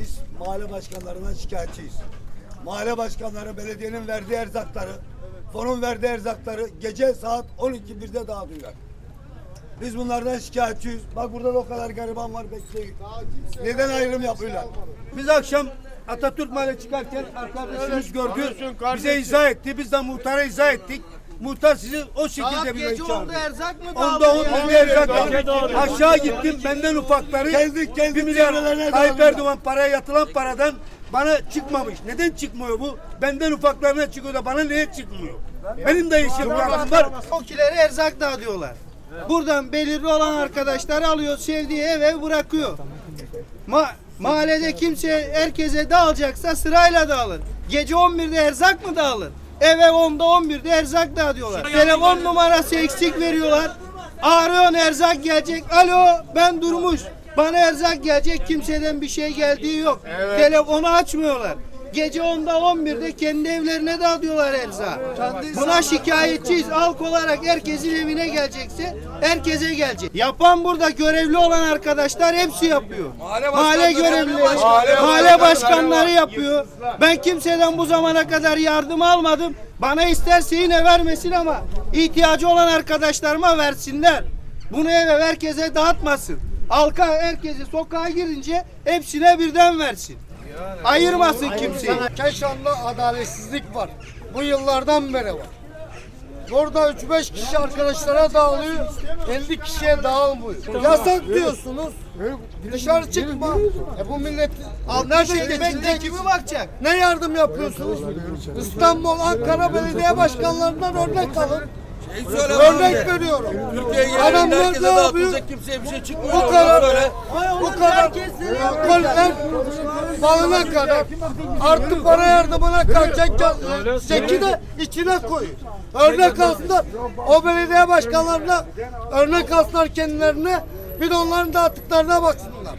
Biz mahalle başkanlarından şikayetçiyiz. Mahalle başkanları belediyenin verdiği erzakları, fonun verdiği erzakları gece saat 12.1'de dağıtıyorlar. Biz bunlardan şikayetçiyiz. Bak burada da o kadar gariban var bekleyin. Neden ayrım yapıyorlar? Biz akşam Atatürk Mahalle çıkarken arkadaşımız gördü. Bize izah etti. Biz de muhtara izah ettik. Muhtar sizi o şekilde bize gece onda erzak mı Onda dağılıyor? on, onda erzak aldım. Aşağı gittim benden ufakları. Kendi- kendi bir milyar Tayyip. Erdoğan paraya yatılan paradan bana çıkmamış. Neden çıkmıyor bu? Benden ufaklarına çıkıyor da bana niye çıkmıyor? Benim de işim hakkım var. Tokileri erzak dağıtıyorlar. Buradan belirli olan arkadaşlar alıyor, sevdiği eve bırakıyor. Ma mahallede kimse herkese dağılacaksa sırayla dağılır. Gece 11'de erzak mı dağılır? Eve 10'da 11'de erzak dağıtıyorlar. Telefon numarası eksik veriyorlar. Arıyorsun erzak gelecek. Alo ben durmuş. Bana erzak gelecek. Kimseden bir şey geldiği yok. Telefonu açmıyorlar. Gece 10'da 11'de kendi evlerine dağıtıyorlar erzak. Buna şikayetçiyiz. Halk olarak herkesin evine gelecekse herkese gelecek. Yapan burada görevli olan arkadaşlar hepsi yapıyor. Mahalle görevlileri, mahalle başkanları yapıyor. Ben kimseden bu zamana kadar yardım almadım. Bana isterse yine vermesin ama ihtiyacı olan arkadaşlarıma versinler. Bunu eve herkese dağıtmasın. Halka herkesi sokağa girince hepsine birden versin. Ayırmasın kimseyi. Keşan'da adaletsizlik var. Bu yıllardan beri var. Burada 3-5 kişi arkadaşlara dağılıyor, 50 kişiye dağılmıyor. Yasak diyorsunuz. Dışarı çıkma. E bu millet nerede Şerbetinde geçinecek? kimi bakacak? Ne yardım yapıyorsunuz? İstanbul, Ankara belediye başkanlarından örnek alın. Örnek veriyorum. Adamlar ne yapıyor? kimseye bir şey çıkmıyor. Bu kadar, bu kadar, koliler balına kadar artı para yardımına kalacak çeki de içine koyuyor. Örnek alsınlar, o belediye başkanlarına örnek alsınlar kendilerine, bir de onların dağıttıklarına baksınlar.